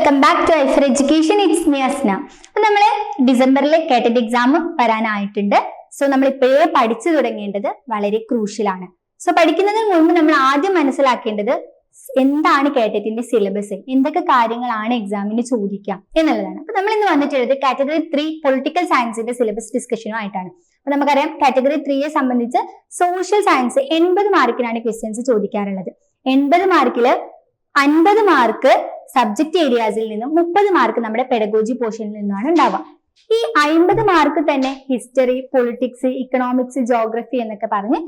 Welcome back to Aifer education it's me Asna നമ്മൾ ഡിസംബറിൽ കേട്ടറ്റ് exam വരാനായിട്ടുണ്ട്. So നമ്മൾ ഇപ്പോഴേ പഠിച്ചു തുടങ്ങേണ്ടത് വളരെ ക്രൂഷ്യലാണ് സോ പഠിക്കുന്നതിന് മുമ്പ് നമ്മൾ ആദ്യം മനസ്സിലാക്കേണ്ടത് എന്താണ് കേട്ടറ്റിന്റെ സിലബസ് എന്തൊക്കെ കാര്യങ്ങളാണ് എക്സാമിന് ചോദിക്കാം എന്നുള്ളതാണ്. അപ്പൊ നമ്മൾ ഇന്ന് വന്നിട്ടുള്ളത് കാറ്റഗറി ത്രീ പൊളിറ്റിക്കൽ സയൻസിന്റെ സിലബസ് ഡിസ്കഷനുമായിട്ടാണ് അപ്പൊ നമുക്കറിയാം കാറ്റഗറി ത്രീയെ സംബന്ധിച്ച് സോഷ്യൽ സയൻസ് എൺപത് മാർക്കിനാണ് ക്വസ്റ്റ്യൻസ് ചോദിക്കാറുള്ളത്. എൺപത് മാർക്കിൽ അൻപത് മാർക്ക് സബ്ജക്ട് ഏരിയാസിൽ നിന്നും മുപ്പത് മാർക്ക് നമ്മുടെ പെഡഗോജി പോർഷനിൽ നിന്നാണ് ഉണ്ടാവുക. ഈ അൻപത് മാർക്ക് തന്നെ ഹിസ്റ്ററി പൊളിറ്റിക്സ് ഇക്കണോമിക്സ് ജോഗ്രഫി എന്നൊക്കെ പറഞ്ഞ്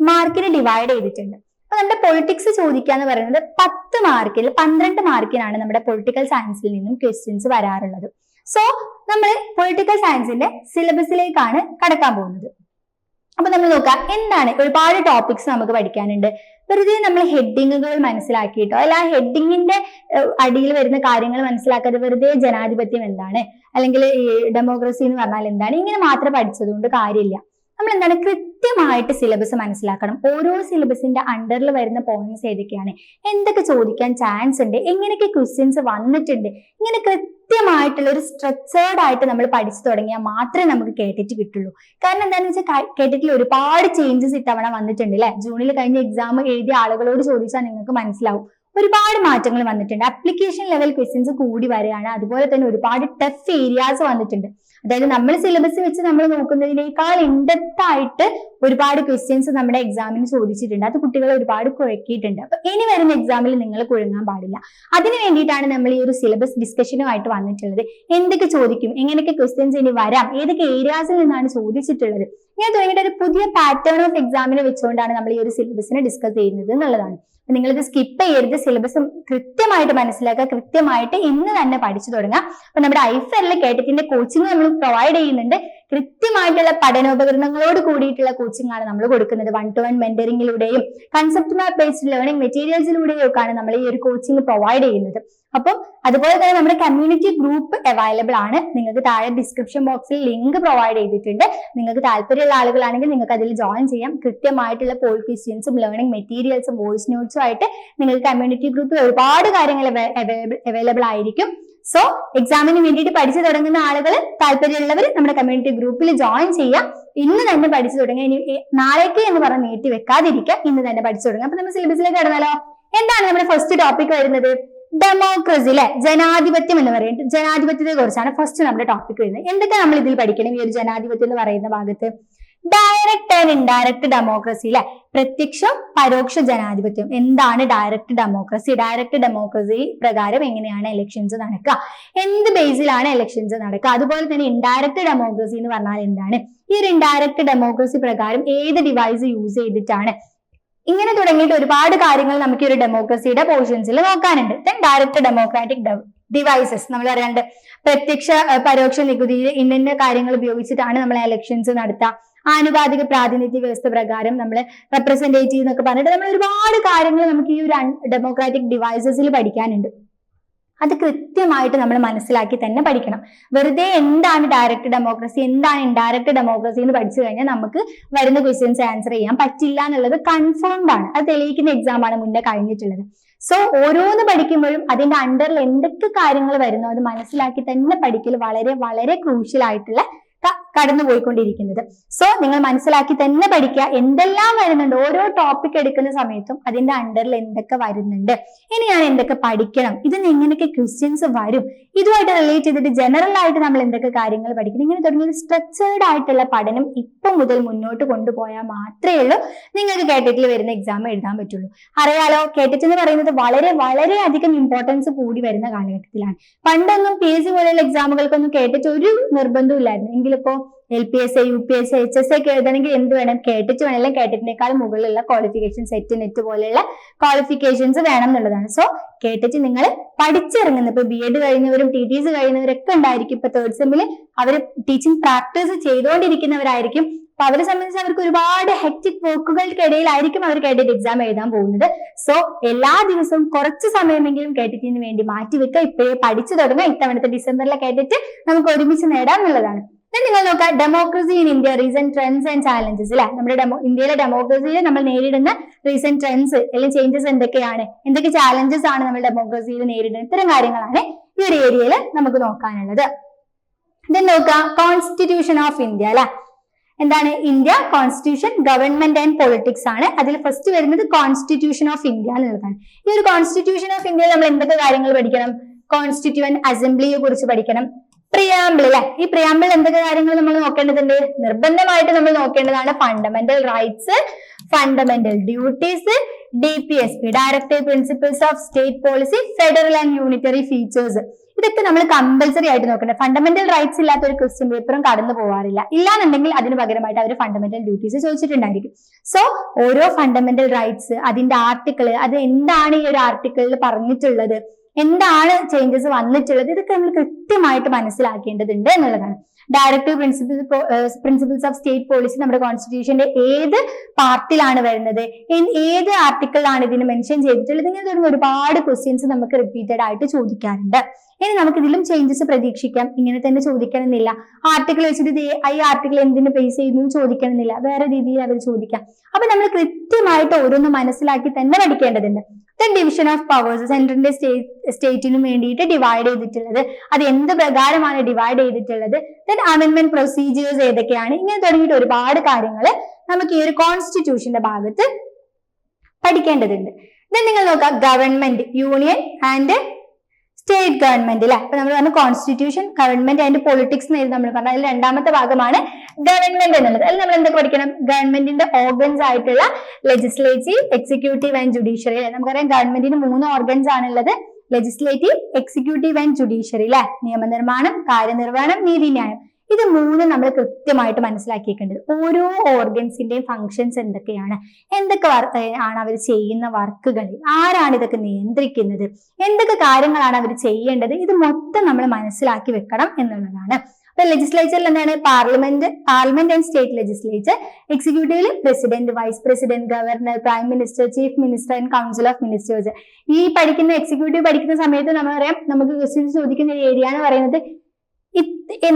മാർക്കിന് ഡിവൈഡ് ചെയ്തിട്ടുണ്ട്. അപ്പൊ നമ്മുടെ പൊളിറ്റിക്സ് ചോദിക്കുക എന്ന് പറയുന്നത് പത്ത് മാർക്കിൽ പന്ത്രണ്ട് മാർക്കിനാണ് നമ്മുടെ പൊളിറ്റിക്കൽ സയൻസിൽ നിന്നും ക്വസ്റ്റ്യൻസ് വരാറുള്ളത്. സോ നമ്മൾ പൊളിറ്റിക്കൽ സയൻസിന്റെ സിലബസിലേക്കാണ് കടക്കാൻ പോകുന്നത്. അപ്പൊ നമ്മൾ നോക്കാം എന്താണ്? ഒരുപാട് ടോപ്പിക്സ് നമുക്ക് പഠിക്കാനുണ്ട്. വെറുതെ നമ്മൾ ഹെഡിങ്ങുകൾ മനസ്സിലാക്കിയിട്ടോ? അല്ല ആ ഹെഡിങ്ങിന്റെ അടിയിൽ വരുന്ന കാര്യങ്ങൾ മനസ്സിലാക്കാതെ വെറുതെ ജനാധിപത്യം എന്താണ്? അല്ലെങ്കിൽ ഈ ഡെമോക്രസി എന്ന് പറഞ്ഞാൽ എന്താണ്? ഇങ്ങനെ മാത്രം പഠിച്ചതുകൊണ്ട് കാര്യമില്ല. നമ്മൾ എന്താണ് കൃത്യമായിട്ട് സിലബസ് മനസ്സിലാക്കണം. ഓരോ സിലബസിന്റെ അണ്ടറിൽ വരുന്ന പോയിന്റ്സ് ഏതൊക്കെയാണ്? എന്തൊക്കെ ചോദിക്കാൻ ചാൻസ് ഉണ്ട്? എങ്ങനെയൊക്കെ ക്വസ്റ്റ്യൻസ് വന്നിട്ടുണ്ട്? ഇങ്ങനെ കൃത്യമായിട്ടുള്ള ഒരു സ്ട്രക്ചേർഡ് ആയിട്ട് നമ്മൾ പഠിച്ചു തുടങ്ങിയാൽ മാത്രമേ നമുക്ക് കേട്ടിട്ട് കിട്ടുള്ളൂ. കാരണം എന്താണെന്ന് വെച്ചാൽ കേട്ടിട്ടിൽ ഒരുപാട് ചേഞ്ചസ് ഇത്തവണ വന്നിട്ടുണ്ട് അല്ലെ? ജൂണിൽ കഴിഞ്ഞ എക്സാം എഴുതിയ ആളുകളോട് ചോദിച്ചാൽ നിങ്ങൾക്ക് മനസ്സിലാവും. ഒരുപാട് മാറ്റങ്ങൾ വന്നിട്ടുണ്ട്. അപ്ലിക്കേഷൻ ലെവൽ ക്വസ്റ്റ്യൻസ് കൂടി വരികയാണ്. അതുപോലെ തന്നെ ഒരുപാട് ടഫ് ഏരിയാസ് വന്നിട്ടുണ്ട്. അതായത് നമ്മൾ സിലബസ് വെച്ച് നമ്മൾ നോക്കുന്നതിനേക്കാൾ ഇൻഡെപ്ത് ആയിട്ട് ഒരുപാട് ക്വസ്റ്റ്യൻസ് നമ്മുടെ എക്സാമിന് ചോദിച്ചിട്ടുണ്ട്. അത് കുട്ടികളെ ഒരുപാട് കുഴക്കിയിട്ടുണ്ട് അപ്പൊ ഇനി വരുന്ന എക്സാമിൽ നിങ്ങൾ കുഴങ്ങാൻ പാടില്ല. അതിന് വേണ്ടിയിട്ടാണ് നമ്മൾ ഈ ഒരു സിലബസ് ഡിസ്കഷനുമായിട്ട് വന്നിട്ടുള്ളത്. എന്തൊക്കെ ചോദിക്കും? എങ്ങനെയൊക്കെ ക്വസ്റ്റ്യൻസ് ഇനി വരാം? ഏതൊക്കെ ഏരിയാസിൽ നിന്നാണ് ചോദിച്ചിട്ടുള്ളത്? ഞാൻ തുടങ്ങിയിട്ട് ഒരു പുതിയ പാറ്റേൺ ഓഫ് എക്സാമിനെ വെച്ചുകൊണ്ടാണ് നമ്മൾ ഈ ഒരു സിലബസിനെ ഡിസ്കസ് ചെയ്യുന്നത് എന്നുള്ളതാണ്. നിങ്ങളിത് സ്കിപ്പ് ചെയ്യരുത്. സിലബസ് കൃത്യമായിട്ട് മനസ്സിലാക്കുക. കൃത്യമായിട്ട് ഇന്ന് തന്നെ പഠിച്ചു തുടങ്ങുക അപ്പൊ നമ്മുടെ ഐഫറിൽ കേട്ടറ്റിന്റെ കോച്ചിങ് നമ്മൾ പ്രൊവൈഡ് ചെയ്യുന്നുണ്ട്. കൃത്യമായിട്ടുള്ള പഠനോപകരണങ്ങളോട് കൂടിയിട്ടുള്ള കോച്ചിങ് ആണ് നമ്മൾ കൊടുക്കുന്നത്. വൺ ടു വൺ മെന്ററിംഗിലൂടെയും കൺസെപ്റ്റ് മാപ്പ് ബേസ്ഡ് ലേണിംഗ് മെറ്റീരിയൽസിലൂടെയും ഒക്കെയാണ് നമ്മൾ ഈ ഒരു കോച്ചിങ് പ്രൊവൈഡ് ചെയ്യുന്നത്. അപ്പോൾ അതുപോലെ തന്നെ നമ്മുടെ കമ്മ്യൂണിറ്റി ഗ്രൂപ്പ് അവൈലബിൾ ആണ്. നിങ്ങൾക്ക് താഴെ ഡിസ്ക്രിപ്ഷൻ ബോക്സിൽ ലിങ്ക് പ്രൊവൈഡ് ചെയ്തിട്ടുണ്ട്. നിങ്ങൾക്ക് താല്പര്യമുള്ള ആളുകളാണെങ്കിൽ നിങ്ങൾക്ക് അതിൽ ജോയിൻ ചെയ്യാം. കൃത്യമായിട്ടുള്ള പോൾ ക്വസ്റ്റ്യൻസും ലേണിംഗ് മെറ്റീരിയൽസും വോയിസ് നോട്ട്സും ആയിട്ട് നിങ്ങൾക്ക് കമ്മ്യൂണിറ്റി ഗ്രൂപ്പിൽ ഒരുപാട് കാര്യങ്ങൾ അവൈലബിൾ ആയിരിക്കും. സോ എക്സാമിന് വേണ്ടിയിട്ട് പഠിച്ചു തുടങ്ങുന്ന ആളുകൾ താല്പര്യമുള്ളവർ നമ്മുടെ കമ്മ്യൂണിറ്റി ഗ്രൂപ്പിൽ ജോയിൻ ചെയ്യാം ഇന്ന് തന്നെ പഠിച്ചു തുടങ്ങുക. ഇനി നാളേക്ക് എന്ന് പറഞ്ഞ് നീട്ടി വെക്കാതിരിക്കുക. ഇന്ന് തന്നെ പഠിച്ചു തുടങ്ങുക. അപ്പൊ നമ്മൾ സിലബസിലേക്ക് കടന്നാലോ? എന്താണ് നമ്മുടെ ഫസ്റ്റ് ടോപ്പിക് വരുന്നത്? ഡെമോക്രസി അല്ലെ ജനാധിപത്യം എന്ന് പറയുന്നത്. ജനാധിപത്യത്തെ കുറിച്ചാണ് ഫസ്റ്റ് നമ്മുടെ ടോപ്പിക് വരുന്നത്. എന്തൊക്കെ നമ്മൾ ഇതിൽ പഠിക്കണം? ഈ ഒരു ജനാധിപത്യം എന്ന് പറയുന്ന ഭാഗത്ത് ഡയറക്റ്റ് ആൻഡ് ഇൻഡയറക്ട് ഡെമോക്രസി അല്ലെ പ്രത്യക്ഷ പരോക്ഷ ജനാധിപത്യം. എന്താണ് ഡയറക്റ്റ് ഡെമോക്രസി ഡയറക്റ്റ് ഡെമോക്രസി പ്രകാരം എങ്ങനെയാണ് ഇലക്ഷൻസ് നടക്കുക? എന്ത് ബേസിലാണ് ഇലക്ഷൻസ് നടക്കുക? അതുപോലെ തന്നെ ഇൻഡയറക്റ്റ് ഡെമോക്രസി എന്ന് പറഞ്ഞാൽ എന്താണ്? ഈ ഒരു ഇൻഡയറക്റ്റ് ഡെമോക്രസി പ്രകാരം ഏത് ഡിവൈസ് യൂസ് ചെയ്തിട്ടാണ്? ഇങ്ങനെ തുടങ്ങിയിട്ട് ഒരുപാട് കാര്യങ്ങൾ നമുക്ക് ഈ ഒരു ഡെമോക്രസിയുടെ പോർഷൻസിൽ നോക്കാനുണ്ട്. ദെൻ ഡയറക്റ്റ് ഡെമോക്രാറ്റിക് ഡിവൈസസ് നമ്മൾ അറിയാണ്ട് പ്രത്യക്ഷ പരോക്ഷ നികുതി ഇന്ന കാര്യങ്ങൾ ഉപയോഗിച്ചിട്ടാണ് നമ്മൾ ഇലക്ഷൻസ് നടത്തുക ആനുപാതിക പ്രാതിനിധ്യ വ്യവസ്ഥ പ്രകാരം നമ്മൾ റെപ്രസെന്റേറ്റീവ് എന്നൊക്കെ പറഞ്ഞിട്ട് നമ്മൾ ഒരുപാട് കാര്യങ്ങൾ നമുക്ക് ഈ ഒരു ഡെമോക്രാറ്റിക് ഡിവൈസസിൽ പഠിക്കാനുണ്ട്. അത് കൃത്യമായിട്ട് നമ്മൾ മനസ്സിലാക്കി തന്നെ പഠിക്കണം. വെറുതെ എന്താണ് ഡയറക്റ്റ് ഡെമോക്രസി എന്താണ് ഇൻഡയറക്റ്റ് ഡെമോക്രസി എന്ന് പഠിച്ചു കഴിഞ്ഞാൽ നമുക്ക് വരുന്ന ക്വസ്റ്റ്യൻസ് ആൻസർ ചെയ്യാൻ പറ്റില്ല എന്നുള്ളത് കൺഫേംഡ് ആണ്. അത് തെളിയിക്കുന്ന എക്സാം ആണ് മുന്നേ കഴിഞ്ഞിട്ടുള്ളത്. സോ ഓരോന്ന് പഠിക്കുമ്പോഴും അതിന്റെ അണ്ടറിൽ എന്തൊക്കെ കാര്യങ്ങൾ വരുന്നോ അത് മനസ്സിലാക്കി തന്നെ പഠിക്കൽ വളരെ വളരെ ക്രൂഷ്യൽ ആയിട്ടുള്ള കടന്നുപോയിക്കൊണ്ടിരിക്കുന്നത്. സോ നിങ്ങൾ മനസ്സിലാക്കി തന്നെ പഠിക്കുക. എന്തെല്ലാം വരുന്നുണ്ട്? ഓരോ ടോപ്പിക് എടുക്കുന്ന സമയത്തും അതിന്റെ അണ്ടറിൽ എന്തൊക്കെ വരുന്നുണ്ട്? ഇനി ഞാൻ എന്തൊക്കെ പഠിക്കണം? ഇതിന് എങ്ങനെയൊക്കെ ക്വസ്റ്റ്യൻസ് വരും. ഇതുമായിട്ട് റിലേറ്റ് ചെയ്തിട്ട് ജനറൽ ആയിട്ട് നമ്മൾ എന്തൊക്കെ കാര്യങ്ങൾ പഠിക്കണം? ഇങ്ങനെ തുടങ്ങിയ സ്ട്രക്ചേർഡ് ആയിട്ടുള്ള പഠനം ഇപ്പം മുതൽ മുന്നോട്ട് കൊണ്ടുപോയാൽ മാത്രമേ ഉള്ളൂ. നിങ്ങൾക്ക് കേട്ടിട്ടിൽ വരുന്ന എക്സാം എഴുതാൻ പറ്റുള്ളൂ. അറിയാലോ കേട്ടിട്ട് എന്ന് പറയുന്നത് വളരെ വളരെ അധികം ഇമ്പോർട്ടൻസ് കൂടി വരുന്ന കാലഘട്ടത്തിലാണ്. പണ്ടൊന്നും പി എസ് സി പോലെയുള്ള എക്സാമുകൾക്കൊന്നും കേട്ടിട്ട് ഒരു നിർബന്ധവും ഇല്ലായിരുന്നു. എങ്കിലിപ്പോ L P S U P S H S ഒക്കെ എഴുതണമെങ്കിൽ എന്ത് വേണം? കേട്ടിട്ട് വേണമെങ്കിലും കേട്ടിട്ടിനേക്കാൾ മുകളിലുള്ള ക്വാളിഫിക്കേഷൻ സെറ്റ് നെറ്റ് പോലെയുള്ള ക്വാളിഫിക്കേഷൻസ് വേണം എന്നുള്ളതാണ് സോ കേട്ടിട്ട് നിങ്ങൾ പഠിച്ചിറങ്ങുന്നത് ഇപ്പൊ ബി എഡ് കഴിഞ്ഞവരും ടി ടി സി കഴിയുന്നവരൊക്കെ ഉണ്ടായിരിക്കും. ഇപ്പൊ തേർഡ് സെമ്മിൽ അവർ ടീച്ചിങ് പ്രാക്ടീസ് ചെയ്തുകൊണ്ടിരിക്കുന്നവരായിരിക്കും. അപ്പൊ അവരെ സംബന്ധിച്ച് അവർക്ക് ഒരുപാട് ഹെക്ടിക് വർക്കുകൾക്കിടയിലായിരിക്കും അവർ കേട്ടിട്ട് എക്സാം എഴുതാൻ പോകുന്നത്. സോ എല്ലാ ദിവസവും കുറച്ച് സമയമെങ്കിലും കേട്ടിട്ടിന് വേണ്ടി മാറ്റി മാറ്റിവെക്കുക. ഇപ്പോഴേ പഠിച്ചു തുടങ്ങുക. ഇത്തവണത്തെ ഡിസംബറിലെ കേട്ടിട്ട് നമുക്ക് ഒരുമിച്ച് നേടാം എന്നുള്ളതാണ്. നിങ്ങൾ നോക്കാം democracy in India recent trends and challenges അല്ലെ നമ്മുടെ ഡെമോ ഇന്ത്യയിലെ ഡെമോക്രസിയിൽ നമ്മൾ നേരിടുന്ന റീസെന്റ് ട്രെൻഡ്സ് അല്ലെങ്കിൽ ചേഞ്ചസ് എന്തൊക്കെയാണ്? എന്തൊക്കെ ചാലഞ്ചസ് ആണ് നമ്മൾ ഡെമോക്രസിയിൽ നേരിടുന്നത്? ഇത്തരം കാര്യങ്ങളാണ് ഈ ഒരു ഏരിയയിൽ നമുക്ക് നോക്കാനുള്ളത്. ദെൻ നോക്കാം കോൺസ്റ്റിറ്റ്യൂഷൻ ഓഫ് ഇന്ത്യ അല്ലെ എന്താണ്? India constitution government and politics ആണ്. അതിൽ ഫസ്റ്റ് വരുന്നത് കോൺസ്റ്റിറ്റ്യൂഷൻ ഓഫ് ഇന്ത്യ എന്നുള്ളതാണ്. ഈ ഒരു കോൺസ്റ്റിറ്റ്യൂഷൻ ഓഫ് ഇന്ത്യയിൽ നമ്മൾ എന്തൊക്കെ കാര്യങ്ങൾ പഠിക്കണം? കോൺസ്റ്റിറ്റ്യൂവൻ അസംബ്ലിയെ കുറിച്ച് പഠിക്കണം. പ്രിയാമ്പിൾ അല്ലെ ഈ പ്രിയാമ്പിൾ എന്തൊക്കെ കാര്യങ്ങൾ നമ്മൾ നോക്കേണ്ടതുണ്ട്? നിർബന്ധമായിട്ട് നമ്മൾ നോക്കേണ്ടതാണ് fundamental rights fundamental duties D P S P directive principles of state policy federal and unitary features ഇതൊക്കെ നമ്മൾ കമ്പൽസറി ആയിട്ട് നോക്കേണ്ടത് ഫണ്ടമെന്റൽ റൈറ്റ്സ് ഇല്ലാത്ത ഒരു ക്വസ്റ്റ്യൻ പേപ്പറും കടന്നു പോകാറില്ല ഇല്ലാന്നുണ്ടെങ്കിൽ അതിന് പകരമായിട്ട് അവർ ഫണ്ടമെന്റൽ ഡ്യൂട്ടീസ് ചോദിച്ചിട്ടുണ്ടായിരിക്കും. സോ ഓരോ ഫണ്ടമെന്റൽ റൈറ്റ്സ് അതിന്റെ ആർട്ടിക്കിൾ അത് എന്താണ് ഈ ഒരു ആർട്ടിക്കിളിൽ പറഞ്ഞിട്ടുള്ളത്? എന്താണ് ചേഞ്ചസ് വന്നിട്ടുള്ളത്? ഇതൊക്കെ നമ്മൾ കൃത്യമായിട്ട് മനസ്സിലാക്കേണ്ടതുണ്ട് എന്നുള്ളതാണ്. Directive principle principles of state policy നമ്മുടെ കോൺസ്റ്റിറ്റ്യൂഷന്റെ ഏത് പാർട്ടിലാണ് വരുന്നത്? ഏത് ആർട്ടിക്കിളിലാണ് ഇതിന് മെൻഷൻ ചെയ്തിട്ടുള്ളത്? ഇങ്ങനെ ഒരുപാട് ക്വസ്റ്റ്യൻസ് നമുക്ക് റിപ്പീറ്റഡ് ആയിട്ട് ചോദിക്കാറുണ്ട് ഇനി നമുക്ക് ഇതിലും ചേഞ്ചസ് പ്രതീക്ഷിക്കാം. ഇങ്ങനെ തന്നെ ചോദിക്കണമെന്നില്ല. ആർട്ടിക്കിൾ വെച്ചിട്ട് ഇത് ഈ ആർട്ടിക്കിൾ എന്തിന് ബേസ് ചെയ്യുന്നു ചോദിക്കണമെന്നില്ല. വേറെ രീതിയിൽ അവർ ചോദിക്കാം. അപ്പൊ നമ്മൾ കൃത്യമായിട്ട് ഓരോന്ന് മനസ്സിലാക്കി തന്നെ പഠിക്കേണ്ടതുണ്ട്. ദെൻ ഡിവിഷൻ ഓഫ് പവേഴ്സ് സെൻട്രലിന്റെ സ്റ്റേറ്റ് സ്റ്റേറ്റിനും വേണ്ടിയിട്ട് ഡിവൈഡ് ചെയ്തിട്ടുള്ളത്. അത് എന്ത് പ്രകാരമാണ് ഡിവൈഡ് ചെയ്തിട്ടുള്ളത്? ദെൻ അമെന്റ്മെന്റ് പ്രൊസീജിയേഴ്സ് ഏതൊക്കെയാണ്? ഇങ്ങനെ തുടങ്ങിയിട്ട് ഒരുപാട് കാര്യങ്ങൾ നമുക്ക് ഈ ഒരു കോൺസ്റ്റിറ്റ്യൂഷന്റെ ഭാഗത്ത് പഠിക്കേണ്ടതുണ്ട്. ദെൻ നിങ്ങൾ നോക്കുക government union and state government അല്ലെ അപ്പൊ നമ്മൾ പറഞ്ഞു കോൺസ്റ്റിറ്റ്യൂഷൻ ഗവൺമെന്റ് ആൻഡ് പൊളിറ്റിക്സ് എന്ന് നമ്മൾ പറഞ്ഞു. അതിൽ രണ്ടാമത്തെ ഭാഗമാണ് ഗവൺമെന്റ് എന്നുള്ളത്. അതിൽ നമ്മൾ എന്തൊക്കെ പഠിക്കണം? ഗവൺമെന്റിന്റെ ഓർഗൻസ് ആയിട്ടുള്ള ലെജിസ്ലേറ്റീവ് എക്സിക്യൂട്ടീവ് ആൻഡ് ജുഡീഷ്യറി നമുക്കറിയാം ഗവൺമെന്റിന് മൂന്ന് ഓർഗൻസ് ആണുള്ളത്. ലെജിസ്ലേറ്റീവ് എക്സിക്യൂട്ടീവ് ആൻഡ് ജുഡീഷ്യറി അല്ലെ നിയമനിർമ്മാണം കാര്യനിർവഹണം നീതിന്യായം ഇത് മൂന്ന് നമ്മൾ കൃത്യമായിട്ട് മനസ്സിലാക്കിയിട്ടുണ്ട്. ഓരോ ഓർഗൻസിന്റെയും ഫങ്ഷൻസ് എന്തൊക്കെയാണ്? എന്തൊക്കെ ആണ് അവർ ചെയ്യുന്ന വർക്കുകൾ? ആരാണ് ഇതൊക്കെ നിയന്ത്രിക്കുന്നത്? എന്തൊക്കെ കാര്യങ്ങളാണ് അവർ ചെയ്യേണ്ടത്? ഇത് മൊത്തം നമ്മൾ മനസ്സിലാക്കി വെക്കണം എന്നുള്ളതാണ്. അപ്പൊ ലെജിസ്ലേച്ചറിൽ എന്താണ്? Parliament parliament and state legislature എക്സിക്യൂട്ടീവിൽ president vice president governor prime minister chief minister and council of ministers ഈ പഠിക്കുന്ന എക്സിക്യൂട്ടീവ് പഠിക്കുന്ന സമയത്ത് നമ്മൾ പറയാം നമുക്ക് ക്വസ്റ്റ്യൻസ് ചോദിക്കുന്ന ഏരിയ എന്ന് പറയുന്നത്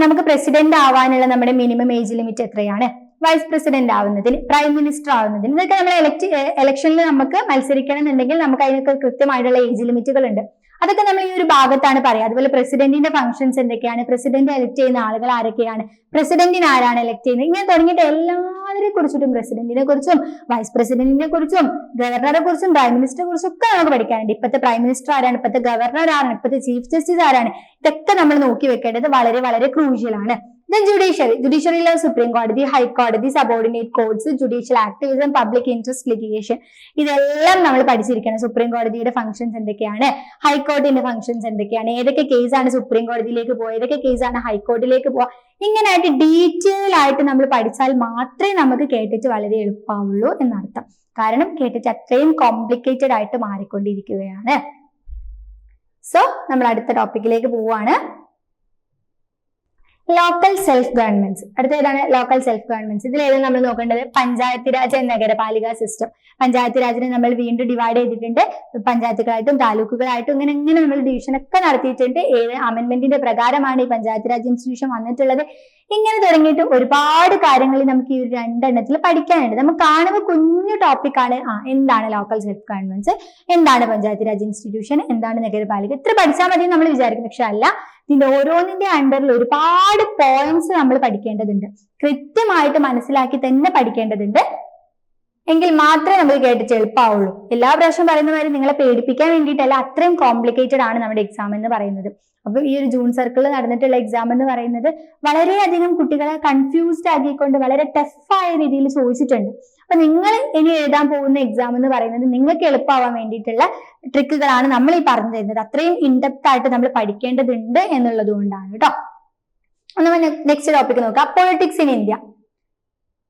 നമുക്ക് പ്രസിഡന്റ് ആവാനുള്ള നമ്മുടെ മിനിമം ഏജ് ലിമിറ്റ് എത്രയാണ്? വൈസ് പ്രസിഡന്റ് ആവുന്നതിന് പ്രൈം മിനിസ്റ്റർ ആവുന്നതിന് ഇതൊക്കെ നമ്മൾ എലക്ട് ഇലക്ഷനിൽ നമുക്ക് മത്സരിക്കണം എന്നുണ്ടെങ്കിൽ നമുക്ക് അതിനൊക്കെ കൃത്യമായിട്ടുള്ള ഏജ് ലിമിറ്റുകൾ ഉണ്ട് അതൊക്കെ നമ്മൾ ഈ ഒരു ഭാഗത്താണ് പറയുക അതുപോലെ പ്രസിഡന്റിന്റെ ഫംഗ്ഷൻസ് എന്തൊക്കെയാണ്? പ്രസിഡന്റ് എലക്ട് ചെയ്യുന്ന ആളുകൾ ആരൊക്കെയാണ്? പ്രസിഡന്റിന് ആരാണ് എലക്ട് ചെയ്യുന്നത്? ഇങ്ങനെ തുടങ്ങിയിട്ട് എല്ലാവരെ കുറിച്ചിട്ടും പ്രസിഡന്റിനെ കുറിച്ചും വൈസ് പ്രസിഡന്റിനെ കുറിച്ചും ഗവർണറെ കുറിച്ചും പ്രൈം മിനിസ്റ്ററെ കുറിച്ചും ഒക്കെ നമുക്ക് പഠിക്കാനുണ്ട്. ഇപ്പോഴത്തെ പ്രൈം മിനിസ്റ്റർ ആരാണ്? ഇപ്പോഴത്തെ ഗവർണർ ആരാണ്? ഇപ്പോഴത്തെ ചീഫ് ജസ്റ്റിസ് ആരാണ്? ഇതൊക്കെ നമ്മൾ നോക്കി വെക്കേണ്ടത് വളരെ വളരെ ക്രൂഷ്യൽ ആണ്. ദെൻ ജുഡീഷ്യറി ജുഡീഷ്യറിയിലെ സുപ്രീം കോടതി ഹൈക്കോടതി subordinate courts judicial activism public interest litigation ഇതെല്ലാം നമ്മൾ പഠിച്ചിരിക്കണം. സുപ്രീം കോടതിയുടെ ഫംഗ്ഷൻസ് എന്തൊക്കെയാണ്? ഹൈക്കോടതിന്റെ ഫംഗ്ഷൻസ് എന്തൊക്കെയാണ്? ഏതൊക്കെ കേസാണ് സുപ്രീം കോടതിയിലേക്ക് പോവുക? ഏതൊക്കെ കേസാണ് ഹൈക്കോടതിയിലേക്ക് പോവുക? ഇങ്ങനെയായിട്ട് ഡീറ്റെയിൽ ആയിട്ട് നമ്മൾ പഠിച്ചാൽ മാത്രമേ നമുക്ക് കേട്ടിട്ട് വളരെ എളുപ്പമാവുള്ളൂ എന്നർത്ഥം. കാരണം കേട്ടിട്ട് അത്രയും കോംപ്ലിക്കേറ്റഡ് ആയിട്ട് മാറിക്കൊണ്ടിരിക്കുകയാണ്. സോ നമ്മൾ അടുത്ത ടോപ്പിക്കിലേക്ക് പോവുകയാണ്. ലോക്കൽ സെൽഫ് ഗവൺമെന്റ്സ് അടുത്ത ഏതാണ്? ലോക്കൽ സെൽഫ് ഗവൺമെന്റ്സ് ഇതിലേതാണ് നമ്മൾ നോക്കേണ്ടത്? പഞ്ചായത്ത് രാജ് നഗരപാലിക സിസ്റ്റം പഞ്ചായത്ത് രാജിനെ നമ്മൾ വീണ്ടും ഡിവൈഡ് ചെയ്തിട്ടുണ്ട്. പഞ്ചായത്തുകളായിട്ടും താലൂക്കുകളായിട്ടും ഇങ്ങനെ ഇങ്ങനെ നമ്മൾ ഡിവിഷൻ ഒക്കെ നടത്തിയിട്ടുണ്ട്. ഏത് അമെന്റ്മെന്റിന്റെ പ്രകാരമാണ് ഈ പഞ്ചായത്ത് രാജ് ഇൻസ്റ്റിറ്റ്യൂഷൻ വന്നിട്ടുള്ളത്? ഇങ്ങനെ തുടങ്ങിയിട്ട് ഒരുപാട് കാര്യങ്ങൾ നമുക്ക് ഈ ഒരു രണ്ടെണ്ണത്തിൽ പഠിക്കാനുണ്ട്. നമുക്ക് കാണുമ്പോൾ കുഞ്ഞു ടോപ്പിക് ആണ് ആ എന്താണ് ലോക്കൽ സെൽഫ് ഗവൺമെന്റ്സ് എന്താണ് പഞ്ചായത്ത് രാജ് ഇൻസ്റ്റിറ്റ്യൂഷൻ എന്താണ് നഗരപാലിക? ഇത്ര പഠിച്ചാൽ മതി നമ്മൾ വിചാരിക്കും. പക്ഷെ അല്ല ഇതിന്റെ ഓരോന്നിന്റെ അണ്ടറിൽ ഒരുപാട് പോയിന്റ്സ് നമ്മൾ പഠിക്കേണ്ടതുണ്ട്. കൃത്യമായിട്ട് മനസ്സിലാക്കി തന്നെ പഠിക്കേണ്ടതുണ്ട്. എങ്കിൽ മാത്രമേ നമുക്ക് കേട്ടിട്ട് എളുപ്പമാവുള്ളൂ എല്ലാ പ്രാവശ്യം പറയുന്ന മാതിരി നിങ്ങളെ പേടിപ്പിക്കാൻ വേണ്ടിയിട്ടല്ല അത്രയും കോംപ്ലിക്കേറ്റഡ് ആണ് നമ്മുടെ എക്സാം എന്ന് പറയുന്നത്. അപ്പൊ ഈ ഒരു ജൂൺ സർക്കിളിൽ നടന്നിട്ടുള്ള എക്സാം എന്ന് പറയുന്നത് വളരെയധികം കുട്ടികളെ കൺഫ്യൂസ്ഡ് ആക്കിക്കൊണ്ട് വളരെ ടഫായ രീതിയിൽ ചോദിച്ചിട്ടുണ്ട്. അപ്പൊ നിങ്ങൾ ഇനി എഴുതാൻ പോകുന്ന എക്സാം എന്ന് പറയുന്നത് നിങ്ങൾക്ക് എളുപ്പമാവാൻ വേണ്ടിയിട്ടുള്ള ട്രിക്കുകളാണ് നമ്മൾ ഈ പറഞ്ഞു തരുന്നത്. അത്രയും ഇൻഡെപ്ത് ആയിട്ട് നമ്മൾ പഠിക്കേണ്ടതുണ്ട് എന്നുള്ളത് കൊണ്ടാണ് കേട്ടോ. നമ്മൾ നെക്സ്റ്റ് ടോപ്പിക് നോക്കാം. പൊളിറ്റിക്സ് ഇൻ ഇന്ത്യ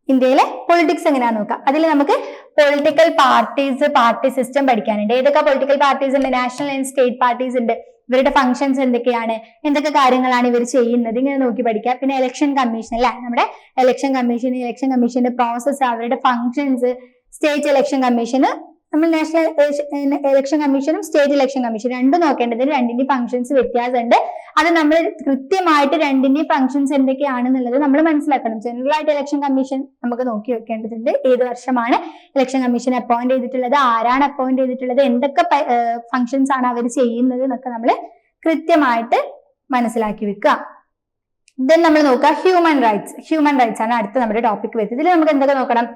ഇന്ത്യയിലെ പൊളിറ്റിക്സ് എങ്ങനെയാന്ന് നോക്കാം. അതിൽ നമുക്ക് പൊളിറ്റിക്കൽ പാർട്ടീസ് പാർട്ടി സിസ്റ്റം പഠിക്കാനുണ്ട്. ഏതൊക്കെ പൊളിറ്റിക്കൽ പാർട്ടീസ് ഉണ്ട്? നാഷണൽ ആൻഡ് സ്റ്റേറ്റ് പാർട്ടീസ് ഉണ്ട്. ഇവരുടെ ഫംഗ്ഷൻസ് എന്തൊക്കെയാണ്? എന്തൊക്കെ കാര്യങ്ങളാണ് ഇവർ ചെയ്യുന്നത്? ഇങ്ങനെ നോക്കി പഠിക്കാം. പിന്നെ ഇലക്ഷൻ കമ്മീഷൻ അല്ലെ? നമ്മുടെ ഇലക്ഷൻ കമ്മീഷൻ ഇലക്ഷൻ കമ്മീഷന്റെ പ്രോസസ്സ് അവരുടെ ഫംഗ്ഷൻസ് സ്റ്റേറ്റ് ഇലക്ഷൻ കമ്മീഷന് നമ്മൾ നാഷണൽ ഇലക്ഷൻ കമ്മീഷനും സ്റ്റേറ്റ് ഇലക്ഷൻ കമ്മീഷനും രണ്ടും നോക്കേണ്ടത് രണ്ടിന്റെ ഫംഗ്ഷൻസ് വ്യത്യാസമുണ്ട്. അത് നമ്മൾ കൃത്യമായിട്ട് രണ്ടിന്റെയും ഫംഗ്ഷൻസ് എന്തൊക്കെയാണെന്നുള്ളത് നമ്മൾ മനസ്സിലാക്കണം. ജനറൽ ആയിട്ട് ഇലക്ഷൻ കമ്മീഷൻ നമുക്ക് നോക്കി വെക്കേണ്ടതുണ്ട്. ഏത് വർഷമാണ് ഇലക്ഷൻ കമ്മീഷൻ അപ്പോയിന്റ് ചെയ്തിട്ടുള്ളത്? ആരാണ് അപ്പോയിന്റ് ചെയ്തിട്ടുള്ളത്? എന്തൊക്കെ ഫംഗ്ഷൻസ് ആണ് അവർ ചെയ്യുന്നത് എന്നൊക്കെ നമ്മൾ കൃത്യമായിട്ട് മനസ്സിലാക്കി വെക്കുക ദെൻ നമ്മൾ നോക്കുക ഹ്യൂമൻ റൈറ്റ്സ് ഹ്യൂമൻ റൈറ്റ്സ് ആണ് അടുത്ത നമ്മുടെ ടോപ്പിക് വരുന്നത്. ഇതിൽ നമുക്ക് എന്തൊക്കെ നോക്കണം?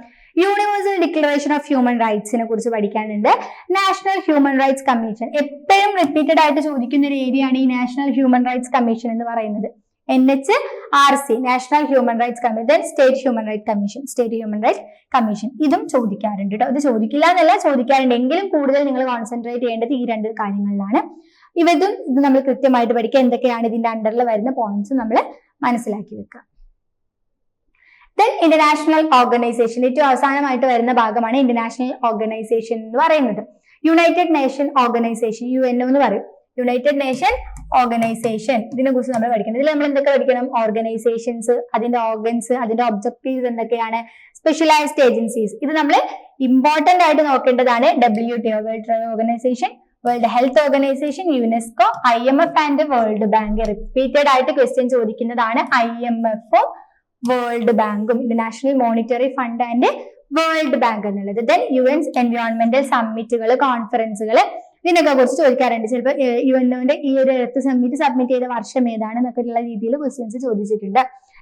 യൂണിവേഴ്സൽ ഡിക്ലറേഷൻ ഓഫ് ഹ്യൂമൻ റൈറ്റ്സിനെ കുറിച്ച് പഠിക്കാനുണ്ട്. നാഷണൽ ഹ്യൂമൻ റൈറ്റ്സ് കമ്മീഷൻ എപ്പോഴും റിപ്പീറ്റഡ് ആയിട്ട് ചോദിക്കുന്ന ഒരു ഏരിയയാണ് ഈ നാഷണൽ ഹ്യൂമൻ റൈറ്റ്സ് കമ്മീഷൻ എന്ന് പറയുന്നത്. N H R C national human rights commission then state human right commission state human right commission ഇതും ചോദിക്കാറുണ്ട് കേട്ടോ ഇത് ചോദിക്കില്ല എന്നല്ല ചോദിക്കാറുണ്ട്. എങ്കിലും കൂടുതൽ നിങ്ങൾ കോൺസെൻട്രേറ്റ് ചെയ്യേണ്ടത് ഈ രണ്ട് കാര്യങ്ങളിലാണ്. ഇവതും ഇത് നമ്മൾ കൃത്യമായിട്ട് പഠിക്കുക എന്തൊക്കെയാണ് ഇതിന്റെ അണ്ടറിൽ വരുന്ന പോയിന്റ്സ് നമ്മൾ മനസ്സിലാക്കി വെക്കുക. ദെൻ ഇന്റർനാഷണൽ ഓർഗനൈസേഷൻ ഏറ്റവും അവസാനമായിട്ട് വരുന്ന ഭാഗമാണ് ഇന്റർനാഷണൽ ഓർഗനൈസേഷൻ എന്ന് പറയുന്നത്. United nation organisation U N എന്ന് പറയും. യുണൈറ്റഡ് നേഷൻ ഓർഗനൈസേഷൻ ഇതിനെ കുറിച്ച് നമ്മൾ പഠിക്കണം. ഇതിൽ നമ്മൾ എന്തൊക്കെ പഠിക്കണം? ഓർഗനൈസേഷൻസ് അതിന്റെ ഓർഗൻസ് അതിന്റെ ഒബ്ജക്റ്റീവ്സ് എന്തൊക്കെയാണ്? സ്പെഷ്യലൈസ്ഡ് ഏജൻസീസ് ഇത് നമ്മൾ ഇമ്പോർട്ടന്റ് ആയിട്ട് നോക്കേണ്ടതാണ് W T O world trade organisation world health organisation UNESCO I M F and world bank repeated ആയിട്ട് ക്വസ്റ്റ്യൻ ചോദിക്കുന്നതാണ് ഐ എം എഫ് വേൾഡ് ബാങ്കും international monetary fund and world bank എന്നുള്ളത്. Then U N എൻവയോൺമെന്റൽ സമ്മിറ്റുകൾ കോൺഫറൻസുകൾ ഇതിനൊക്കെ കുറിച്ച് ചോദിക്കാറുണ്ട്. ചിലപ്പോൾ യു എൻഒന്റെ ഈ ഒരു എർത്ത് സമ്മിറ്റ് സബ്മിറ്റ് ചെയ്ത വർഷം ഏതാണ് എന്നൊക്കെ ഉള്ള രീതിയിൽ ക്വസ്റ്റ്യൻസ് ചോദിച്ചിട്ടുണ്ട്.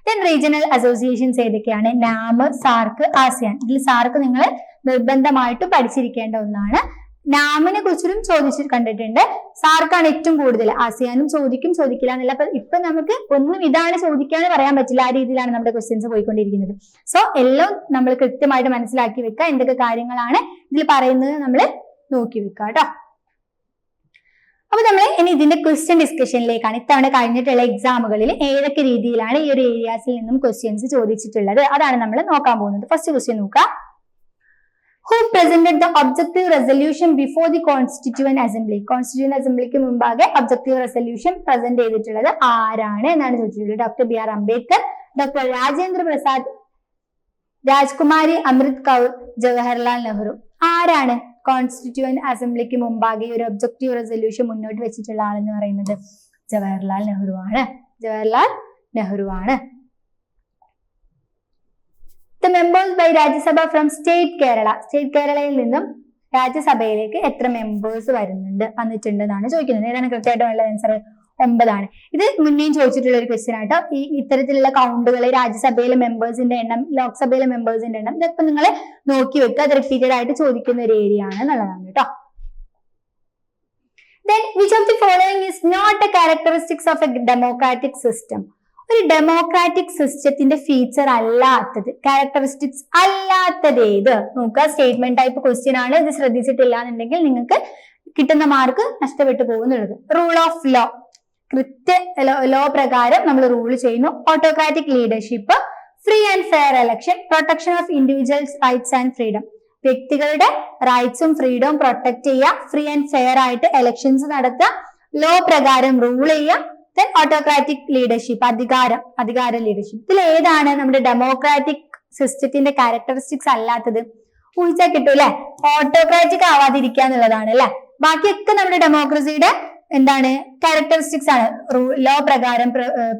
ദെൻ റീജിയണൽ അസോസിയേഷൻസ് ഏതൊക്കെയാണ്? NAM SAARC ASEAN. ഇതിൽ സാർക്ക് നിങ്ങൾ നിർബന്ധമായിട്ട് പഠിച്ചിരിക്കേണ്ട ഒന്നാണ് നാമിനെ കുറിച്ചും ചോദിച്ചിട്ട് കണ്ടിട്ടുണ്ട്. സാർക്കാണ് ഏറ്റവും കൂടുതൽ ആസിയാനും ചോദിക്കും ചോദിക്കില്ല എന്നല്ല. അപ്പൊ ഇപ്പൊ നമുക്ക് ഒന്നും ഇതാണ് ചോദിക്കാന്ന് പറയാൻ പറ്റില്ല. ആ രീതിയിലാണ് നമ്മുടെ ക്വസ്റ്റ്യൻസ് പോയിക്കൊണ്ടിരിക്കുന്നത്. സോ എല്ലാം നമ്മൾ കൃത്യമായിട്ട് മനസ്സിലാക്കി വെക്കുക. എന്തൊക്കെ കാര്യങ്ങളാണ് ഇതിൽ പറയുന്നത് നമ്മൾ നോക്കി വെക്കുക കേട്ടോ. അപ്പൊ നമ്മൾ ഇനി ഇതിന്റെ ക്വസ്റ്റ്യൻ ഡിസ്കഷനിലേക്കാണ് ഇത്തവണ കഴിഞ്ഞിട്ടുള്ള എക്സാമുകളിൽ ഏതൊക്കെ രീതിയിലാണ് ഈ ഒരു ഏരിയാസിൽ നിന്നും ക്വസ്റ്റ്യൻസ് ചോദിച്ചിട്ടുള്ളത്. അതാണ് നമ്മൾ നോക്കാൻ പോകുന്നത്. ഫസ്റ്റ് ക്വസ്റ്റ്യൻ നോക്കാം who presented the objective resolution before the constituent assembly constituent അസംബ്ലിക്ക് മുമ്പാകെ ഒബ്ജക്റ്റീവ് റെസൊല്യൂഷൻ പ്രസന്റ് ചെയ്തിട്ടുള്ളത് ആരാണ് എന്നാണ് ചോദിച്ചിട്ടുള്ളത്. Doctor B R Ambedkar doctor Rajendra Prasad Rajkumari Amrit Kaur Jawaharlal Nehru. ആരാണ് കോൺസ്റ്റിറ്റ്യൂവൻ അസംബ്ലിക്ക് മുമ്പാകെ ഒരു ഒബ്ജക്റ്റീവ് റെസൊല്യൂഷൻ മുന്നോട്ട് വെച്ചിട്ടുള്ള ആളെന്ന് പറയുന്നത്? ജവഹർലാൽ നെഹ്റു ആണ് ജവഹർലാൽ നെഹ്റു ആണ് the members by Rajya Sabha from state Kerala state കേരളയിൽ നിന്നും രാജ്യസഭയിലേക്ക് എത്ര മെമ്പേഴ്സ് വരുന്നുണ്ട്? വന്നിട്ടുണ്ട് എന്നാണ് ചോദിക്കുന്നത് ഏതാണ് കൃത്യമായിട്ടുള്ള ആൻസർ ഒമ്പതാണ്. ഇത് മുന്നേയും ചോദിച്ചിട്ടുള്ള ഒരു ക്വസ്റ്റ്യൻ ആട്ടോ. ഈ ഇത്തരത്തിലുള്ള കൗണ്ടുകൾ രാജ്യസഭയിലെ മെമ്പേഴ്സിന്റെ എണ്ണം ലോക്സഭയിലെ മെമ്പേഴ്സിന്റെ എണ്ണം ഇതൊക്കെ നിങ്ങൾ നോക്കി വെക്കുക. അത് റിപ്പീറ്റഡ് ആയിട്ട് ചോദിക്കുന്ന ഒരു ഏരിയ ആണ് എന്നുള്ളതാണ് കേട്ടോ. Then which of the following is not a characteristics of a democratic system ഒരു ഡെമോക്രാറ്റിക് സിസ്റ്റത്തിന്റെ ഫീച്ചർ അല്ലാത്തത് ക്യാരക്ടറിസ്റ്റിക്സ് അല്ലാത്തത് ഏത്? നോക്കുക സ്റ്റേറ്റ്മെന്റ് ടൈപ്പ് ക്വസ്റ്റ്യൻ ആണ്. ഇത് ശ്രദ്ധിച്ചിട്ടില്ല എന്നുണ്ടെങ്കിൽ നിങ്ങൾക്ക് കിട്ടുന്ന മാർക്ക് നഷ്ടപ്പെട്ടു പോകുന്നുള്ളത്. റൂൾ ഓഫ് ലോ കൃത്യ ലോ പ്രകാരം നമ്മൾ റൂൾ ചെയ്യുന്നു. Autocratic leadership free and fair election protection of individuals rights and freedom വ്യക്തികളുടെ റൈറ്റ്സും ഫ്രീഡവും പ്രൊട്ടക്ട് ചെയ്യുക. ഫ്രീ ആൻഡ് ഫെയർ ആയിട്ട് എലക്ഷൻസ് നടത്തുക. ലോ പ്രകാരം റൂൾ ചെയ്യുക. ദെൻ ഓട്ടോക്രാറ്റിക് ലീഡർഷിപ്പ് അധികാരം അധികാര ലീഡർഷിപ്പ് ഇതിൽ ഏതാണ് നമ്മുടെ ഡെമോക്രാറ്റിക് സിസ്റ്റത്തിന്റെ ക്യാരക്ടറിസ്റ്റിക്സ് അല്ലാത്തത്? ഊഹിച്ചാൽ കിട്ടും അല്ലെ? ഓട്ടോക്രാറ്റിക് ആവാതിരിക്കുക എന്നുള്ളതാണ് അല്ലെ? ബാക്കിയൊക്കെ നമ്മുടെ ഡെമോക്രസിയുടെ എന്താണ്? ക്യാരക്ടറിസ്റ്റിക്സ് ആണ്. ലോ പ്രകാരം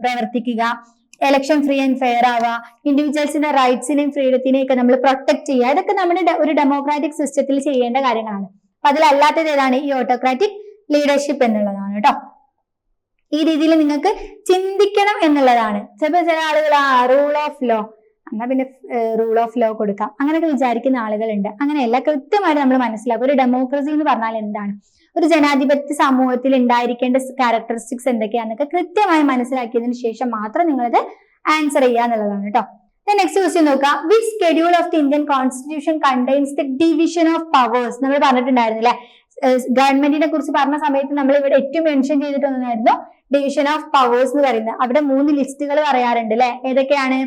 പ്രവർത്തിക്കുക എലക്ഷൻ ഫ്രീ ആൻഡ് ഫെയർ ആവുക ഇൻഡിവിജ്വൽസിന്റെ റൈറ്റ്സിനെയും ഫ്രീഡത്തിനെയും ഒക്കെ നമ്മൾ പ്രൊട്ടക്ട് ചെയ്യുക. ഇതൊക്കെ നമ്മുടെ ഒരു ഡെമോക്രാറ്റിക് സിസ്റ്റത്തിൽ ചെയ്യേണ്ട കാര്യങ്ങളാണ്. അപ്പൊ അതിലല്ലാത്തത് ഏതാണ്? ഈ ഓട്ടോക്രാറ്റിക് ലീഡർഷിപ്പ് എന്നുള്ളതാണ് കേട്ടോ. ഈ രീതിയിൽ നിങ്ങൾക്ക് ചിന്തിക്കണം എന്നുള്ളതാണ്. ചിലപ്പോൾ ചില ആളുകൾ ആ റൂൾ ഓഫ് ലോ എന്നാ പിന്നെ റൂൾ ഓഫ് ലോ കൊടുക്കാം. അങ്ങനെയൊക്കെ വിചാരിക്കുന്ന ആളുകളുണ്ട്. അങ്ങനെയല്ല കൃത്യമായിട്ട് നമ്മൾ മനസ്സിലാക്കും. ഒരു ഡെമോക്രസി എന്ന് പറഞ്ഞാൽ എന്താണ്? ഒരു ജനാധിപത്യ സമൂഹത്തിൽ ഉണ്ടായിരിക്കേണ്ട ക്യാരക്ടറിസ്റ്റിക്സ് എന്തൊക്കെയാണെന്നൊക്കെ കൃത്യമായി മനസ്സിലാക്കിയതിന് ശേഷം മാത്രം നിങ്ങളത് ആൻസർ ചെയ്യുക എന്നുള്ളതാണ് കേട്ടോ നെക്സ്റ്റ് ക്വസ്റ്റ്യൻ നോക്കാം. Which schedule of the Indian constitution contains the division of powers നമ്മൾ പറഞ്ഞിട്ടുണ്ടായിരുന്നില്ലേ? ഗവൺമെന്റിനെ കുറിച്ച് പറഞ്ഞ സമയത്ത് നമ്മൾ ഇവിടെ ഏറ്റവും മെൻഷൻ ചെയ്തിട്ടൊന്നായിരുന്നു ഡിവിഷൻ ഓഫ് പവേഴ്സ് എന്ന് പറയുന്നത്. അവിടെ മൂന്ന് ലിസ്റ്റുകൾ പറയാറുണ്ട് അല്ലെ ഏതൊക്കെയാണ്?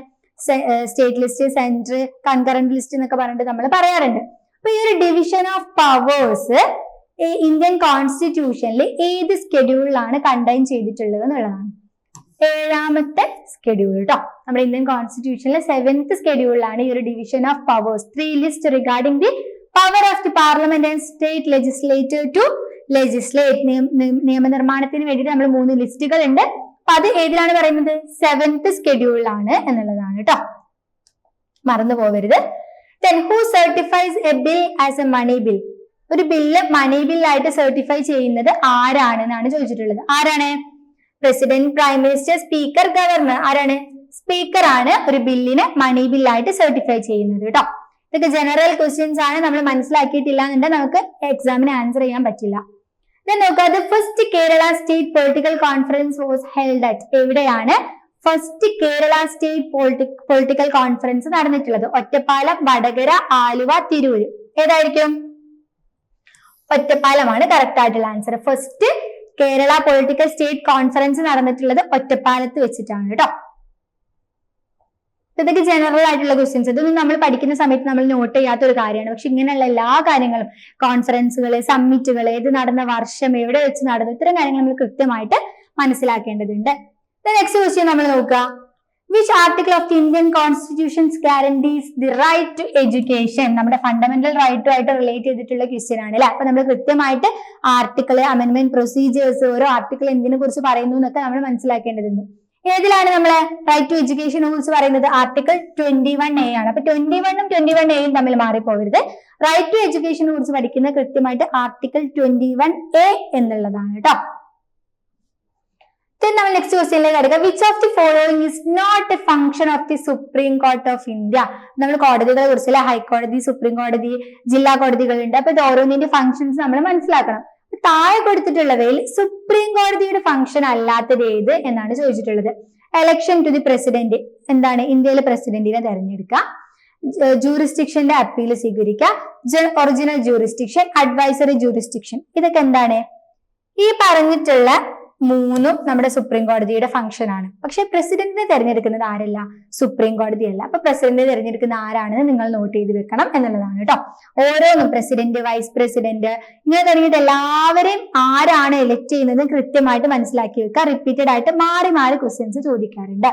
State list central concurrent list എന്നൊക്കെ പറഞ്ഞിട്ട് നമ്മൾ പറയാറുണ്ട്. അപ്പൊ ഈ ഒരു ഡിവിഷൻ ഓഫ് പവേഴ്സ് ഇന്ത്യൻ കോൺസ്റ്റിറ്റ്യൂഷനിൽ ഏത് സ്കെഡ്യൂളിലാണ് കണ്ടൈൻ ചെയ്തിട്ടുള്ളത് എന്നുള്ളതാണ്. ഏഴാമത്തെ സ്കെഡ്യൂൾ കേട്ടോ നമ്മുടെ ഇന്ത്യൻ കോൺസ്റ്റിറ്റ്യൂഷനിലെ സെവൻത്ത് സ്കെഡ്യൂളിലാണ് ഈ ഒരു division of powers three list regarding the power of the parliament and state legislator to legislate നിയമനിർമ്മാണത്തിന് വേണ്ടിയിട്ട് നമ്മൾ മൂന്ന് ലിസ്റ്റുകൾ ഉണ്ട് അപ്പൊ അത് ഏതിലാണ് പറയുന്നത്? സെവൻത്ത് സ്കെഡ്യൂളിലാണ് എന്നുള്ളതാണ് കേട്ടോ മറന്നു പോവരുത് then who certifies a bill as a money bill ഒരു ബില്ല് മണി ബില്ലായിട്ട് സർട്ടിഫൈ ചെയ്യുന്നത് ആരാണ് എന്നാണ് ചോദിച്ചിട്ടുള്ളത്. ആരാണ്? President prime minister speaker governor ആരാണ്? സ്പീക്കർ ആണ് ഒരു ബില്ലിനെ മണി ബില്ലായിട്ട് സർട്ടിഫൈ ചെയ്യുന്നത് കേട്ടോ ഇതൊക്കെ ജനറൽ ക്വസ്റ്റ്യൻസ് ആണ്. നമ്മൾ മനസ്സിലാക്കിയിട്ടില്ല എന്നുണ്ടെങ്കിൽ നമുക്ക് എക്സാമിന് ആൻസർ ചെയ്യാൻ പറ്റില്ല. Then നോക്കുക the first Kerala state political conference was held at എവിടെയാണ്? First Kerala state political conference നടന്നിട്ടുള്ളത്. ഒറ്റപ്പാലം വടകര ആലുവ തിരൂര്. ഏതായിരിക്കും? ഒറ്റപ്പാലമാണ് കറക്റ്റ് ആയിട്ടുള്ള answer first Kerala political state conference നടന്നിട്ടുള്ളത് ഒറ്റപ്പാലത്ത് വെച്ചിട്ടാണ് കേട്ടോ. ഇതൊക്കെ ജനറൽ ആയിട്ടുള്ള ക്വസ്റ്റ്യൻസ് ഇതൊന്നും നമ്മൾ പഠിക്കുന്ന സമയത്ത് നമ്മൾ നോട്ട് ചെയ്യാത്ത ഒരു കാര്യമാണ്. പക്ഷെ ഇങ്ങനെയുള്ള എല്ലാ കാര്യങ്ങളും കോൺഫറൻസുകൾ സമ്മിറ്റുകൾ ഏത് നടന്ന വർഷം എവിടെ വെച്ച് നടന്നു ഇത്തരം കാര്യങ്ങൾ നമ്മൾ കൃത്യമായിട്ട് മനസ്സിലാക്കേണ്ടതുണ്ട്. നെക്സ്റ്റ് ക്വസ്റ്റ്യൻ നമ്മൾ നോക്കുക. Which article of the Indian constitution's guarantees the right to education നമ്മുടെ ഫണ്ടമെന്റൽ റൈറ്റുമായിട്ട് റിലേറ്റ് ചെയ്തിട്ടുള്ള ക്വസ്റ്റ്യൻ ആണ് അല്ലെ? അപ്പൊ നമ്മൾ കൃത്യമായിട്ട് ആർട്ടിക്കിൾ അമെന്റ്മെന്റ് പ്രൊസീജിയേഴ്സ് ഓരോ ആർട്ടിക്കിൾ എന്തിനെ കുറിച്ച് പറയുന്നു എന്നൊക്കെ നമ്മൾ മനസ്സിലാക്കേണ്ടതുണ്ട്. ഏതിലാണ് നമ്മൾ റൈറ്റ് ടു എഡ്യൂക്കേഷൻ റൂൾസ് പറയുന്നത്? ആർട്ടിക്കിൾ ട്വന്റി വൺ എ ആണ്. അപ്പൊ ട്വന്റി വണ്ണും ട്വന്റി വൺ എയും തമ്മിൽ മാറിപ്പോകരുത്. റൈറ്റ് ടു എഡ്യൂക്കേഷൻ റൂൾസ് പഠിക്കുന്ന കൃത്യമായിട്ട് ആർട്ടിക്കിൾ ട്വന്റി വൺ എ എന്നുള്ളതാണ് കേട്ടോ നമ്മൾ നെക്സ്റ്റ് ക്വസ്റ്റ്യനിലേക്ക് കിടക്കുക which of the following is not a function of the supreme court of India നമ്മൾ കോടതികളെ കുറിച്ചല്ലേ ഹൈക്കോടതി സുപ്രീം കോടതി ജില്ലാ കോടതികളുണ്ട്. അപ്പൊ ഇത് ഓരോന്നിന്റെ ഫംഗ്ഷൻസ് നമ്മൾ മനസ്സിലാക്കണം. താഴെ കൊടുത്തിട്ടുള്ളവയിൽ സുപ്രീം കോടതിയുടെ ഫംഗ്ഷൻ അല്ലാത്തത് ഏത് എന്നാണ് ചോദിച്ചിട്ടുള്ളത്. എലക്ഷൻ ടു ദി പ്രസിഡന്റ് എന്താണ് ഇന്ത്യയിലെ പ്രസിഡന്റിനെ തെരഞ്ഞെടുക്കുക. ജൂറിസ്ഡിക്ഷന്റെ അപ്പീൽ സ്വീകരിക്കുക. ഒറിജിനൽ ജൂറിസ്ഡിക്ഷൻ അഡ്വൈസറി ജൂറിസ്ഡിക്ഷൻ ഇതൊക്കെ എന്താണ്? ഈ പറഞ്ഞിട്ടുള്ള മൂന്നും നമ്മുടെ സുപ്രീം കോടതിയുടെ ഫംഗ്ഷൻ ആണ്. പക്ഷെ പ്രസിഡന്റിനെ തിരഞ്ഞെടുക്കുന്നത് ആരല്ല? സുപ്രീം കോടതിയല്ല അപ്പൊ പ്രസിഡന്റിനെ തിരഞ്ഞെടുക്കുന്ന ആരാണെന്ന് നിങ്ങൾ നോട്ട് ചെയ്ത് വെക്കണം എന്നുള്ളതാണ് കേട്ടോ ഓരോന്നും പ്രസിഡന്റ് വൈസ് പ്രസിഡന്റ് ഇങ്ങനെ തുടങ്ങിയിട്ട് എല്ലാവരെയും ആരാണ് എലക്ട് ചെയ്യുന്നത് കൃത്യമായിട്ട് മനസ്സിലാക്കി വെക്കുക. റിപ്പീറ്റഡ് ആയിട്ട് മാറി മാറി ക്വസ്റ്റ്യൻസ് ചോദിക്കാറുണ്ട്.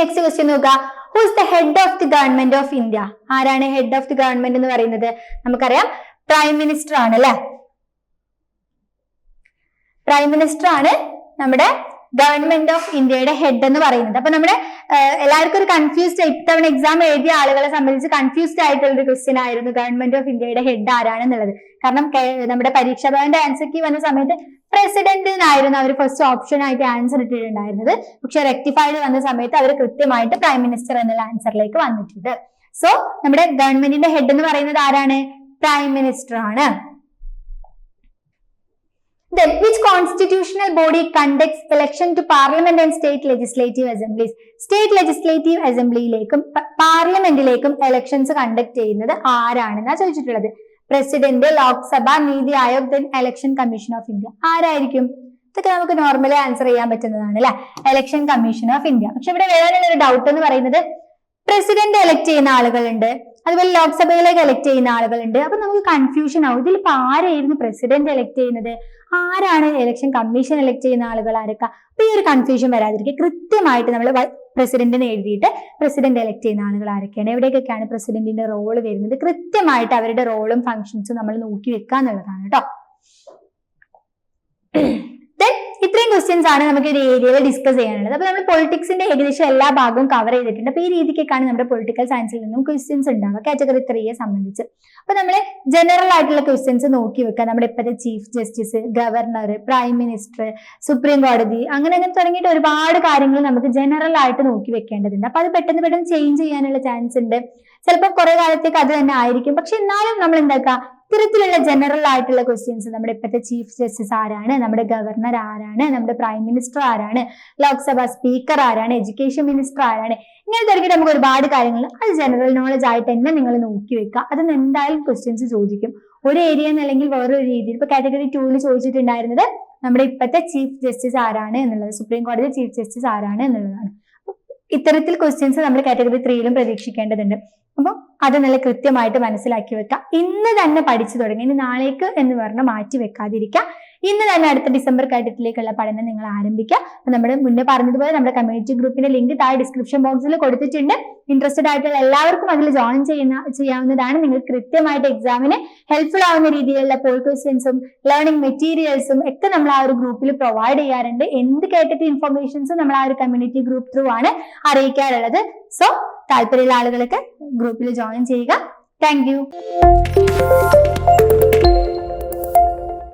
നെക്സ്റ്റ് ക്വസ്റ്റ്യൻ നോക്കുക. Who's the head of the government of India ആരാണ് ഹെഡ് ഓഫ് ദി ഗവൺമെന്റ് എന്ന് പറയുന്നത്? നമുക്കറിയാം. പ്രൈം മിനിസ്റ്റർ ആണ് അല്ലെ പ്രൈം മിനിസ്റ്റർ ആണ് നമ്മുടെ ഗവൺമെന്റ് ഓഫ് ഇന്ത്യയുടെ ഹെഡ് എന്ന് പറയുന്നത്. അപ്പൊ നമ്മുടെ എല്ലാവർക്കും ഒരു കൺഫ്യൂസ്ഡ് ഇത്തവണ എക്സാം എഴുതിയ ആളുകളെ സംബന്ധിച്ച് കൺഫ്യൂസ്ഡ് ആയിട്ടുള്ള ഒരു ക്വസ്റ്റ്യൻ ആയിരുന്നു ഗവൺമെന്റ് ഓഫ് ഇന്ത്യയുടെ ഹെഡ് ആരാണെന്നുള്ളത്. കാരണം നമ്മുടെ പരീക്ഷാ ഭവന്റെ കീ വന്ന സമയത്ത് പ്രസിഡന്റ് എന്നായിരുന്നു അവർ ഫസ്റ്റ് ഓപ്ഷൻ ആയിട്ട് ആൻസർ ഇട്ടിട്ടുണ്ടായിരുന്നത്. പക്ഷെ റെക്ടിഫൈഡ് വന്ന സമയത്ത് അവർ കൃത്യമായിട്ട് പ്രൈം മിനിസ്റ്റർ എന്നുള്ള ആൻസറിലേക്ക് വന്നിട്ടുണ്ട്. സോ നമ്മുടെ ഗവൺമെന്റിന്റെ ഹെഡ് എന്ന് പറയുന്നത് ആരാണ്? പ്രൈം മിനിസ്റ്റർ ആണ്. Then, which constitutional body conducts election to parliament and state legislative assemblies? state legislative state legislative അസംബ്ലിയിലേക്കും പാർലമെന്റിലേക്കും എലക്ഷൻസ് കണ്ടക്ട് ചെയ്യുന്നത് ആരാണെന്നാ ചോദിച്ചിട്ടുള്ളത്? President Lok Sabha NITI Aayog then election commission of India ആരായിരിക്കും? ഇതൊക്കെ നമുക്ക് നോർമലി ആൻസർ ചെയ്യാൻ പറ്റുന്നതാണ് അല്ലെ? എലക്ഷൻ കമ്മീഷൻ ഓഫ് ഇന്ത്യ പക്ഷെ ഇവിടെ വേറെ ഒരു ഡൗട്ട് എന്ന് പറയുന്നത് പ്രസിഡന്റ് എലക്ട് ചെയ്യുന്ന ആളുകളുണ്ട്. അതുപോലെ ലോക്സഭയിലേക്ക് എലക്ട് ചെയ്യുന്ന ആളുകളുണ്ട്. അപ്പൊ നമുക്ക് കൺഫ്യൂഷൻ ആവും. ഇതിൽ ഇപ്പൊ ആരായിരുന്നു പ്രസിഡന്റ് എലക്ട് ചെയ്യുന്നത്? ആരാണ് ഇലക്ഷൻ കമ്മീഷൻ എലക്ട് ചെയ്യുന്ന ആളുകൾ ആരൊക്കെ? അപ്പൊ ഈ ഒരു കൺഫ്യൂഷൻ വരാതിരിക്കുക കൃത്യമായിട്ട് നമ്മൾ പ്രസിഡന്റിനെ എഴുതിയിട്ട് പ്രസിഡന്റ് എലക്ട് ചെയ്യുന്ന ആളുകൾ ആരൊക്കെയാണ്? എവിടേക്കൊക്കെയാണ് പ്രസിഡന്റിന്റെ റോൾ വരുന്നത്? കൃത്യമായിട്ട് അവരുടെ റോളും ഫങ്ഷൻസും നമ്മൾ നോക്കി വെക്കുക എന്നുള്ളതാണ് കേട്ടോ. ഇത്രയും ക്വസ്റ്റ്യൻസ് ആണ് നമുക്ക് ഒരു ഏരിയയിൽ ഡിസ്കസ് ചെയ്യാനുള്ളത്. അപ്പൊ നമ്മൾ പൊളിറ്റിക്സിന്റെ ഏകദേശം എല്ലാ ഭാഗവും കവർ ചെയ്തിട്ടുണ്ട്. അപ്പൊ ഈ രീതിക്കൊക്കെയാണ് നമ്മുടെ പൊളിറ്റിക്കൽ സയൻസിൽ നിന്നും ക്വസ്റ്റ്യൻസ് ഉണ്ടാവുക. കാറ്റഗറി ത്രീയെ സംബന്ധിച്ച്. അപ്പൊ നമ്മൾ ജനറൽ ആയിട്ടുള്ള ക്വസ്റ്റ്യൻസ് നോക്കി വെക്കുക. നമ്മുടെ ഇപ്പോഴത്തെ chief justice governor prime minister supreme കോടതി അങ്ങനെ അങ്ങനെ തുടങ്ങിയിട്ട് ഒരുപാട് കാര്യങ്ങൾ നമുക്ക് ജനറൽ ആയിട്ട് നോക്കി വെക്കേണ്ടതുണ്ട്. അപ്പൊ അത് പെട്ടെന്ന് പെട്ടെന്ന് ചേഞ്ച് ചെയ്യാനുള്ള ചാൻസ് ഉണ്ട്. ചിലപ്പോൾ കുറെ കാലത്തേക്ക് അത് തന്നെ ആയിരിക്കും. പക്ഷെ എന്നാലും നമ്മൾ എന്താക്കുക ഇത്തരത്തിലുള്ള ജനറൽ ആയിട്ടുള്ള ക്വസ്റ്റ്യൻസ് നമ്മുടെ ഇപ്പോഴത്തെ ചീഫ് ജസ്റ്റിസ് ആരാണ്? നമ്മുടെ ഗവർണർ ആരാണ്? നമ്മുടെ പ്രൈം മിനിസ്റ്റർ ആരാണ്? ലോക്സഭാ സ്പീക്കർ ആരാണ്? എഡ്യൂക്കേഷൻ മിനിസ്റ്റർ ആരാണ്? ഇങ്ങനെ തിരക്കിട്ട് നമുക്ക് ഒരുപാട് കാര്യങ്ങൾ അത് ജനറൽ നോളജ് ആയിട്ട് തന്നെ നിങ്ങൾ നോക്കി വെക്കുക. അതിന് എന്തായാലും ക്വസ്റ്റ്യൻസ് ചോദിക്കും. ഒരു ഏരിയ എന്നല്ലെങ്കിൽ വേറൊരു രീതിയിൽ. ഇപ്പൊ കാറ്റഗറി ടൂവിൽ ചോദിച്ചിട്ടുണ്ടായിരുന്നത് നമ്മുടെ ഇപ്പോഴത്തെ ചീഫ് ജസ്റ്റിസ് ആരാണ് എന്നുള്ളത്. സുപ്രീം കോടതി ചീഫ് ജസ്റ്റിസ് ആരാണ് എന്നുള്ളതാണ്. ഇത്തരത്തിൽ ക്വസ്റ്റ്യൻസ് നമ്മൾ കാറ്റഗറി ത്രീയിലും പ്രതീക്ഷിക്കേണ്ടതുണ്ട്. അപ്പം അത് നല്ല കൃത്യമായിട്ട് മനസ്സിലാക്കി വെക്കാം. ഇന്ന് തന്നെ പഠിച്ചു തുടങ്ങി. ഇനി നാളേക്ക് എന്ന് പറഞ്ഞ് മാറ്റി വെക്കാതിരിക്കുക ഇന്ന് തന്നെ അടുത്ത ഡിസംബർ കാറ്റത്തിലേക്കുള്ള പഠനം നിങ്ങൾ ആരംഭിക്കുക. അപ്പൊ നമ്മൾ മുന്നേ പറഞ്ഞതുപോലെ നമ്മുടെ കമ്മ്യൂണിറ്റി ഗ്രൂപ്പിന്റെ ലിങ്ക് താഴെ ഡിസ്ക്രിപ്ഷൻ ബോക്സിൽ കൊടുത്തിട്ടുണ്ട്. ഇൻട്രസ്റ്റഡ് ആയിട്ടുള്ള എല്ലാവർക്കും അതിൽ ജോയിൻ ചെയ്യുന്ന ചെയ്യാവുന്നതാണ്. നിങ്ങൾ കൃത്യമായിട്ട് എക്സാമിന് ഹെൽപ്ഫുൾ ആവുന്ന രീതിയിലുള്ള പോൾ ക്വസ്റ്റ്യൻസും ലേണിംഗ് മെറ്റീരിയൽസും ഒക്കെ നമ്മൾ ആ ഒരു ഗ്രൂപ്പിൽ പ്രൊവൈഡ് ചെയ്യാറുണ്ട്. എന്ത് കേട്ടിട്ട് ഇൻഫർമേഷൻസും നമ്മൾ ആ ഒരു കമ്മ്യൂണിറ്റി ഗ്രൂപ്പ് ത്രൂ ആണ് അറിയിക്കാറുള്ളത്. സോ താല്പര്യമുള്ള ആളുകൾക്ക് ഗ്രൂപ്പിൽ ജോയിൻ ചെയ്യുക. Thank you